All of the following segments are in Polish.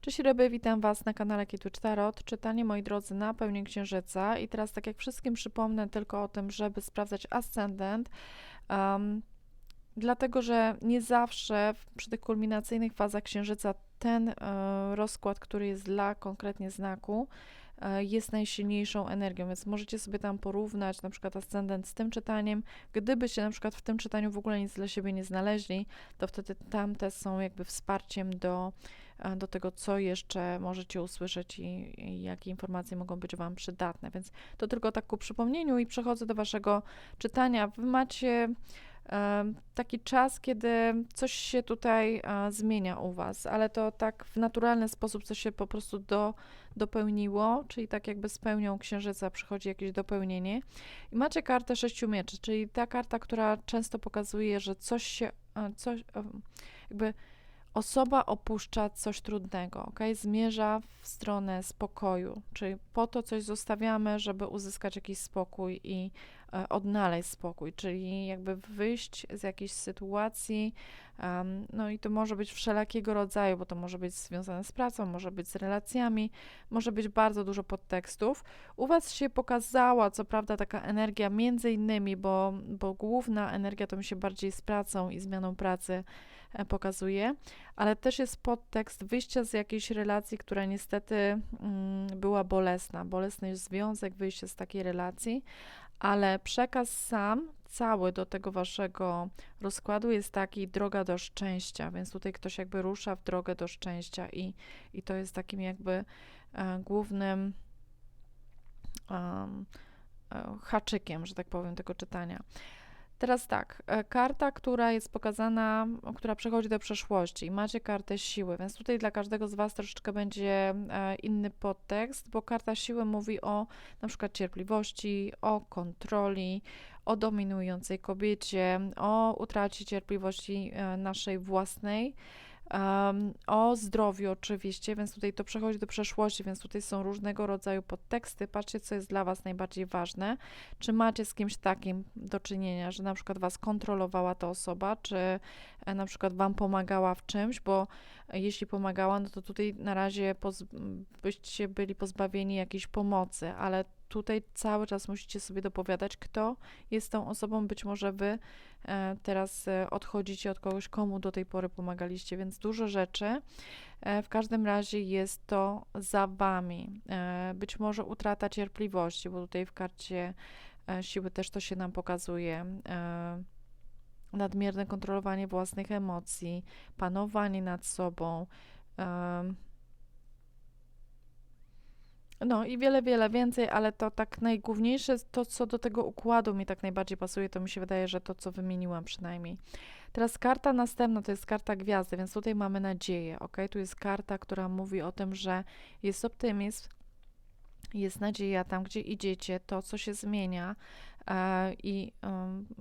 Cześć ryby, witam Was na kanale Kitwitch Tarot. Czytanie, moi drodzy, na pełnię księżyca. I teraz, tak jak wszystkim przypomnę tylko o tym, żeby sprawdzać ascendent, um, dlatego że nie zawsze przy tych kulminacyjnych fazach księżyca ten uh, rozkład, który jest dla konkretnie znaku, E, jest najsilniejszą energią, więc możecie sobie tam porównać na przykład ascendent z tym czytaniem. Gdybyście na przykład w tym czytaniu w ogóle nic dla siebie nie znaleźli, to wtedy tamte są jakby wsparciem do, do tego, co jeszcze możecie usłyszeć i, i jakie informacje mogą być Wam przydatne. Więc to tylko tak ku przypomnieniu i przechodzę do Waszego czytania. Wy macie taki czas, kiedy coś się tutaj zmienia u Was, ale to tak w naturalny sposób coś się po prostu do, dopełniło, czyli tak jakby z pełnią księżyca przychodzi jakieś dopełnienie. I macie kartę sześciu mieczy, czyli ta karta, która często pokazuje, że coś się, coś, jakby osoba opuszcza coś trudnego, ok? Zmierza w stronę spokoju, czyli po to coś zostawiamy, żeby uzyskać jakiś spokój i odnaleźć spokój, czyli jakby wyjść z jakiejś sytuacji, no i to może być wszelakiego rodzaju, bo to może być związane z pracą, może być z relacjami, może być bardzo dużo podtekstów. U Was się pokazała, co prawda, taka energia między innymi, bo, bo główna energia to mi się bardziej z pracą i zmianą pracy E, pokazuje, ale też jest podtekst wyjścia z jakiejś relacji, która niestety mm, była bolesna. Bolesny jest związek, wyjście z takiej relacji, ale przekaz sam, cały do tego waszego rozkładu jest taki droga do szczęścia, więc tutaj ktoś jakby rusza w drogę do szczęścia i, i to jest takim jakby e, głównym e, haczykiem, że tak powiem, tego czytania. Teraz tak, e, karta, która jest pokazana, która przechodzi do przeszłości. Macie kartę siły, więc tutaj dla każdego z Was troszeczkę będzie e, inny podtekst, bo karta siły mówi o na przykład cierpliwości, o kontroli, o dominującej kobiecie, o utracie cierpliwości e, naszej własnej Um, o zdrowiu oczywiście, więc tutaj to przechodzi do przeszłości, więc tutaj są różnego rodzaju podteksty. Patrzcie, co jest dla Was najbardziej ważne. Czy macie z kimś takim do czynienia, że na przykład Was kontrolowała ta osoba, czy na przykład Wam pomagała w czymś, bo jeśli pomagała, no to tutaj na razie byście byli pozbawieni jakiejś pomocy, ale tutaj cały czas musicie sobie dopowiadać, kto jest tą osobą. Być może wy e, teraz e, odchodzicie od kogoś, komu do tej pory pomagaliście, więc dużo rzeczy. E, w każdym razie jest to za wami. Być może utrata cierpliwości, bo tutaj w karcie siły też to się nam pokazuje nadmierne kontrolowanie własnych emocji, panowanie nad sobą, no i wiele, wiele więcej, ale to tak najgłówniejsze, to co do tego układu mi tak najbardziej pasuje, to mi się wydaje, że to co wymieniłam przynajmniej. Teraz karta następna to jest karta gwiazdy, więc tutaj mamy nadzieję, ok? Tu jest karta, która mówi o tym, że jest optymizm, jest nadzieja tam, gdzie idziecie, to co się zmienia, i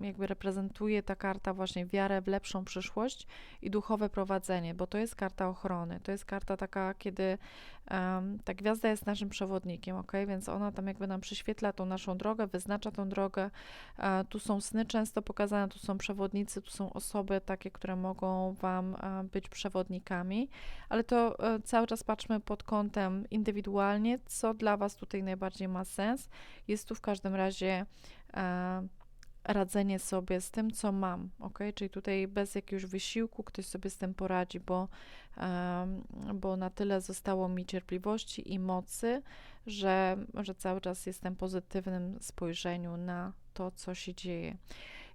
jakby reprezentuje ta karta właśnie wiarę w lepszą przyszłość i duchowe prowadzenie, bo to jest karta ochrony. To jest karta taka, kiedy ta gwiazda jest naszym przewodnikiem, ok? Więc ona tam jakby nam przyświetla tą naszą drogę, wyznacza tą drogę. E, tu są sny często pokazane, tu są przewodnicy, tu są osoby takie, które mogą Wam e, być przewodnikami, ale to cały czas patrzmy pod kątem indywidualnie, co dla Was tutaj najbardziej ma sens. Jest tu w każdym razie e, radzenie sobie z tym, co mam, ok? Czyli tutaj bez jakiegoś wysiłku ktoś sobie z tym poradzi, bo, e, bo na tyle zostało mi cierpliwości i mocy, że, że cały czas jestem pozytywnym spojrzeniu na to, co się dzieje.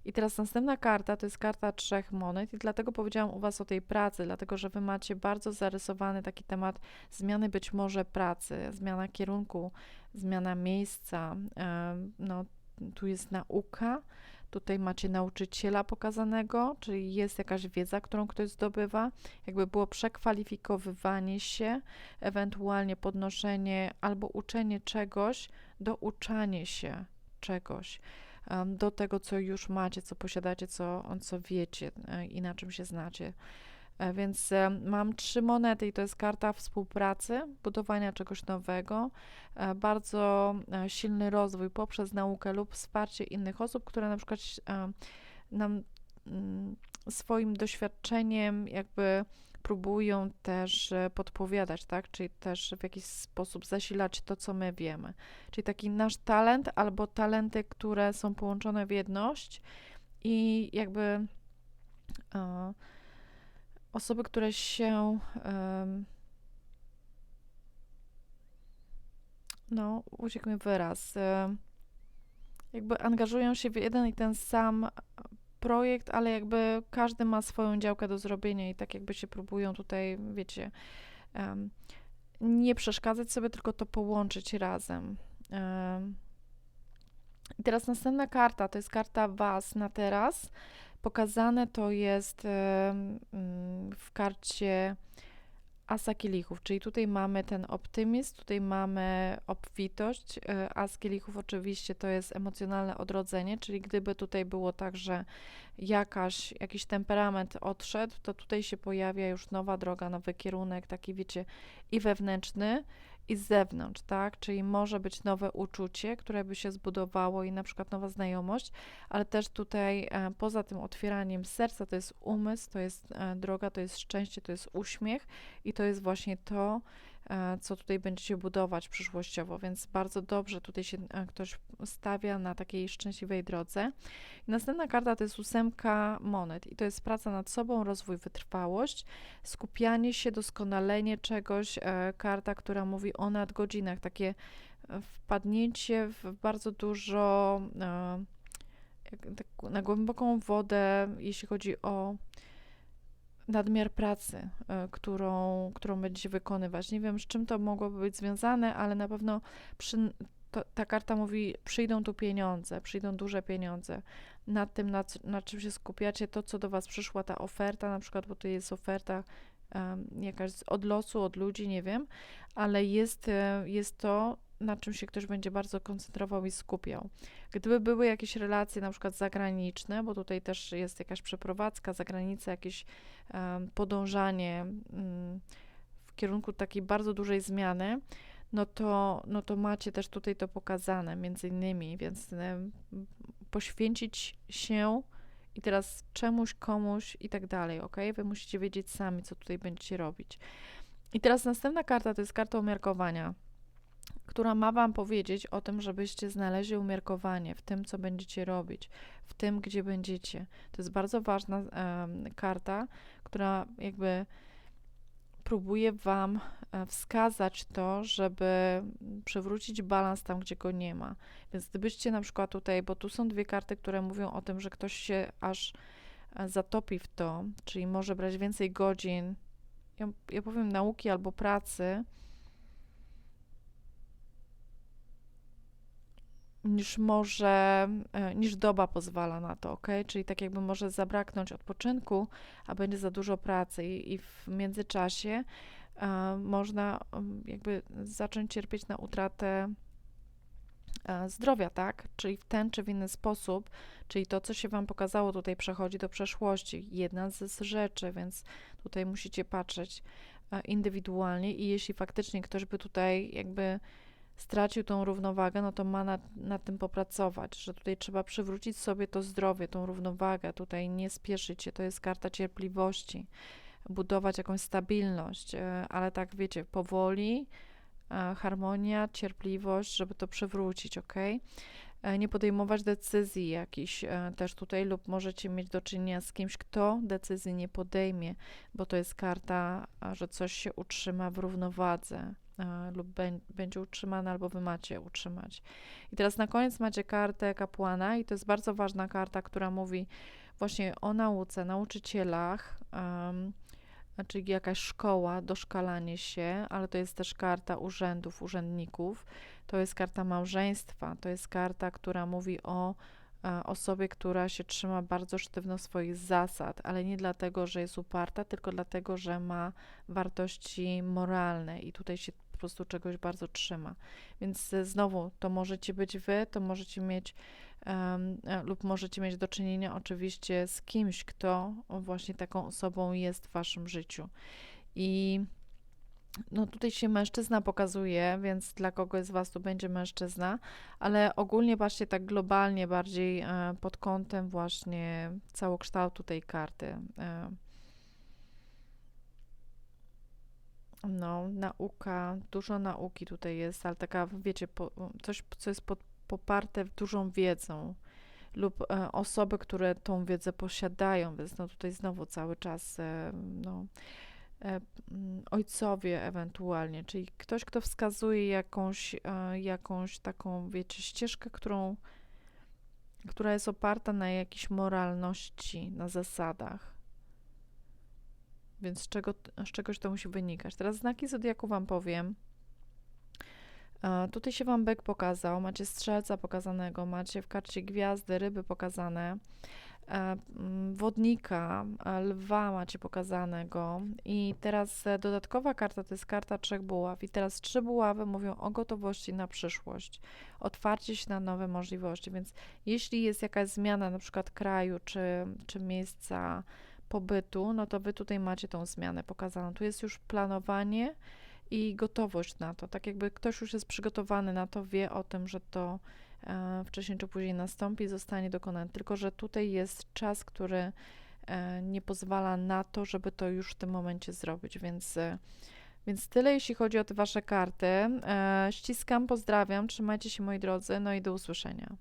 I teraz następna karta to jest karta trzech monet, i dlatego powiedziałam u Was o tej pracy, dlatego że Wy macie bardzo zarysowany taki temat zmiany być może pracy, zmiana kierunku, zmiana miejsca, no tu jest nauka, tutaj macie nauczyciela pokazanego, czyli jest jakaś wiedza, którą ktoś zdobywa, jakby było przekwalifikowywanie się, ewentualnie podnoszenie albo uczenie czegoś, douczanie się czegoś do tego, co już macie, co posiadacie, co, co wiecie e, i na czym się znacie. E, więc e, mam trzy monety i to jest karta współpracy, budowania czegoś nowego, e, bardzo silny rozwój poprzez naukę lub wsparcie innych osób, które na przykład nam mm, swoim doświadczeniem jakby próbują też podpowiadać, tak? Czyli też w jakiś sposób zasilać to, co my wiemy. Czyli taki nasz talent albo talenty, które są połączone w jedność i jakby osoby, które się e, no, uciekł mi wyraz, jakby angażują się w jeden i ten sam projekt, ale jakby każdy ma swoją działkę do zrobienia i tak jakby się próbują tutaj, wiecie, um, nie przeszkadzać sobie, tylko to połączyć razem. Um, I teraz następna karta, to jest karta Was na teraz. Pokazane to jest um, w karcie asa kielichów, czyli tutaj mamy ten optymizm, tutaj mamy obfitość. E, as kielichów oczywiście to jest emocjonalne odrodzenie, czyli gdyby tutaj było tak, że jakaś, jakiś temperament odszedł, to tutaj się pojawia już nowa droga, nowy kierunek, taki wiecie, i wewnętrzny, i z zewnątrz, tak? Czyli może być nowe uczucie, które by się zbudowało i na przykład nowa znajomość, ale też tutaj e, poza tym otwieraniem serca to jest umysł, to jest e, droga, to jest szczęście, to jest uśmiech i to jest właśnie to, co tutaj będziecie budować przyszłościowo, więc bardzo dobrze tutaj się e, ktoś stawia na takiej szczęśliwej drodze. Następna karta to jest ósemka monet i to jest praca nad sobą, rozwój, wytrwałość, skupianie się, doskonalenie czegoś, e, karta, która mówi o nadgodzinach, takie wpadnięcie w bardzo dużo tak na głęboką wodę, jeśli chodzi o nadmiar pracy, e, którą, którą będziecie wykonywać. Nie wiem, z czym to mogłoby być związane, ale na pewno przy, to, ta karta mówi, przyjdą tu pieniądze, przyjdą duże pieniądze. Nad tym, nad, nad czym się skupiacie, to, co do Was przyszła, ta oferta, na przykład, bo to jest oferta um, jakaś od losu, od ludzi, nie wiem, ale jest, e, jest to, na czym się ktoś będzie bardzo koncentrował i skupiał. Gdyby były jakieś relacje na przykład zagraniczne, bo tutaj też jest jakaś przeprowadzka za granicę, jakieś um, podążanie um, w kierunku takiej bardzo dużej zmiany, no to, no to macie też tutaj to pokazane między innymi, więc poświęcić się i teraz czemuś, komuś i tak dalej, ok? Wy musicie wiedzieć sami, co tutaj będziecie robić. I teraz następna karta to jest karta umiarkowania która ma Wam powiedzieć o tym, żebyście znaleźli umiarkowanie w tym, co będziecie robić, w tym, gdzie będziecie. To jest bardzo ważna um, karta, która jakby próbuje Wam e, wskazać to, żeby przywrócić balans tam, gdzie go nie ma. Więc gdybyście na przykład tutaj, bo tu są dwie karty, które mówią o tym, że ktoś się aż e, zatopi w to, czyli może brać więcej godzin, ja, ja powiem nauki albo pracy, niż może, e, niż doba pozwala na to, ok? Czyli tak jakby może zabraknąć odpoczynku, a będzie za dużo pracy i, i w międzyczasie e, można um, jakby zacząć cierpieć na utratę e, zdrowia, tak? Czyli w ten czy w inny sposób, czyli to, co się Wam pokazało tutaj przechodzi do przeszłości, jedna z rzeczy, więc tutaj musicie patrzeć e, indywidualnie i jeśli faktycznie ktoś by tutaj jakby stracił tą równowagę, no to ma nad, nad tym popracować, że tutaj trzeba przywrócić sobie to zdrowie, tą równowagę, tutaj nie spieszyć się, to jest karta cierpliwości, budować jakąś stabilność, e, ale tak wiecie, powoli, e, harmonia, cierpliwość, żeby to przywrócić, ok? E, nie podejmować decyzji jakichś też tutaj, lub możecie mieć do czynienia z kimś, kto decyzji nie podejmie, bo to jest karta, że coś się utrzyma w równowadze lub będzie utrzymane, albo wy macie utrzymać. I teraz na koniec macie kartę kapłana, i to jest bardzo ważna karta, która mówi właśnie o nauce, nauczycielach, um, czyli jakaś szkoła, doszkalanie się, ale to jest też karta urzędów, urzędników, to jest karta małżeństwa, to jest karta, która mówi o osobie, która się trzyma bardzo sztywno swoich zasad, ale nie dlatego, że jest uparta, tylko dlatego, że ma wartości moralne i tutaj się prostu czegoś bardzo trzyma. Więc e, znowu, to możecie być wy, to możecie mieć um, lub możecie mieć do czynienia oczywiście z kimś, kto właśnie taką osobą jest w waszym życiu. I no tutaj się mężczyzna pokazuje, więc dla kogoś z Was to będzie mężczyzna, ale ogólnie patrzcie tak globalnie, bardziej e, pod kątem właśnie całokształtu tej karty. E, no, nauka, dużo nauki tutaj jest, ale taka, wiecie, po, coś, co jest pod, poparte dużą wiedzą lub e, osoby, które tą wiedzę posiadają, więc no tutaj znowu cały czas e, no, e, mm, ojcowie ewentualnie, czyli ktoś, kto wskazuje jakąś, e, jakąś taką, wiecie, ścieżkę, którą, która jest oparta na jakiejś moralności, na zasadach. Więc z, czego, z czegoś to musi wynikać. Teraz znaki zodiaku Wam powiem. E, Tutaj się Wam byk pokazał, macie strzelca pokazanego, macie w karcie gwiazdy, ryby pokazane, e, wodnika, e, lwa macie pokazanego. I teraz e, dodatkowa karta to jest karta trzech buław. I teraz trzy buławy mówią o gotowości na przyszłość, otwarcie się na nowe możliwości, więc jeśli jest jakaś zmiana na przykład kraju czy, czy miejsca pobytu, no to Wy tutaj macie tą zmianę pokazaną. Tu jest już planowanie, i gotowość na to. Tak jakby ktoś już jest przygotowany na to, wie o tym, że to e, wcześniej czy później nastąpi, zostanie dokonane. Tylko, że tutaj jest czas, który e, nie pozwala na to, żeby to już w tym momencie zrobić, więc. E, więc tyle, jeśli chodzi o te Wasze karty. E, ściskam, pozdrawiam, trzymajcie się moi drodzy, no i do usłyszenia.